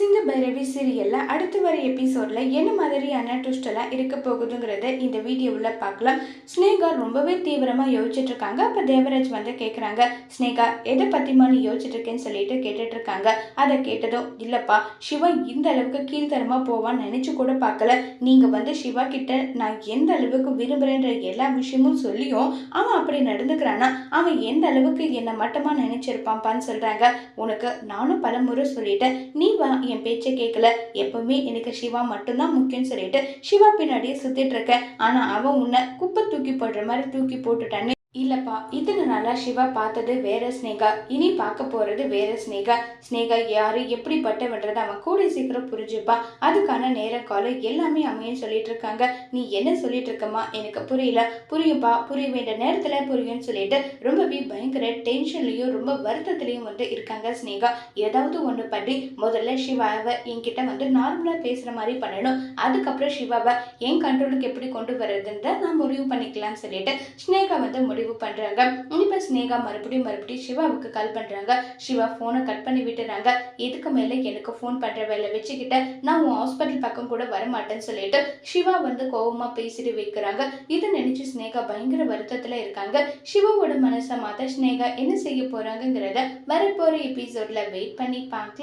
சிங்க பைரவி சீரியலில் அடுத்து வர எபிசோடில் என்ன மாதிரியான ட்விஸ்டெல்லாம் இருக்க போகுதுங்கிறத இந்த வீடியோவில் பார்க்கலாம். ஸ்னேகா ரொம்பவே தீவிரமாக யோசிச்சுட்டு இருக்காங்க. அப்போ தேவராஜ் வந்து கேட்குறாங்க ஸ்னேகா எதை பற்றிமா நீ யோசிச்சுட்டு இருக்கேன்னு சொல்லிட்டு கேட்டுட்டு இருக்காங்க. அதை கேட்டதும் இல்லைப்பா சிவா இந்த அளவுக்கு கீழ்த்தரமாக போவான்னு நினச்சி கூட பார்க்கல. நீங்கள் வந்து சிவா கிட்ட நான் எந்த அளவுக்கு விரும்புகிறேன்ற எல்லா விஷயமும் சொல்லியும் அவன் அப்படி நடந்துக்கிறானா? அவன் எந்த அளவுக்கு என்னை மட்டமாக நினச்சிருப்பான்ப்பான்னு சொல்கிறாங்க உனக்கு நானும் பல முறை சொல்லிட்டேன். நீ வா என் பேச்சை கேட்கல எப்பவுமே எனக்கு சிவா மட்டும்தான் முக்கியம்னு சொல்லிட்டு சிவா பின்னாடியே சுத்திட்டு இருக்கேன் ஆனா அவன் உன்னை குப்பை தூக்கி போடுற மாதிரி தூக்கி போட்டுட்டான்னு இல்லப்பா இத்தனை நாளா சிவா பார்த்தது வேற ஸ்னேகா இனி பார்க்க போறது வேற ஸ்னேகா ஸ்னேகா யாரு எப்படிப்பட்டவன்றதை அவன் கூட சீக்கிரம் புரிஞ்சுப்பா. அதுக்கான நேர காலம் எல்லாமே அமையும் சொல்லிட்டு இருக்காங்க நீ என்ன சொல்லிட்டு இருக்கமா எனக்கு புரியல. புரியும்பா புரிய வேண்டிய நேரத்துல புரியும்னு சொல்லிட்டு ரொம்பவே பயங்கர டென்ஷன்லயும் ரொம்ப வருத்தத்திலையும் வந்து இருக்காங்க ஸ்னேகா ஏதாவது ஒன்று பண்ணி முதல்ல சிவாவை என்கிட்ட வந்து நார்மலா பேசுற மாதிரி பண்ணணும். அதுக்கப்புறம் சிவாவை என் கண்ட்ரோலுக்கு எப்படி கொண்டு வர்றதுன்னு நான் முடிவு பண்ணிக்கலாம்னு சொல்லிட்டு ஸ்னேகா வந்து முடிவு பண்றாங்க. இப்போ ஸ்னேகா மறுபடியும் மறுபடியும் சிவாவுக்கு கால் பண்றாங்க. சிவா போனை கட் பண்ணி விட்டுறாங்க. இதுக்கு மேல எனக்கு ஃபோன் பண்ற வேலை வச்சுக்கிட்ட நான் உன் ஹாஸ்பிட்டல் பக்கம் கூட வரமாட்டேன்னு சொல்லிட்டு சிவா வந்து கோவமா பேசிட்டு வைக்கிறாங்க. இதை நினைச்சு ஸ்னேகா பயங்கர வருத்தத்துல இருக்காங்க. சிவாவோட மனசை மாத்த ஸ்னேகா என்ன செய்ய போறாங்கங்கிறத வரப்போற எபிசோட்ல வெயிட் பண்ணி பார்க்கலாம்.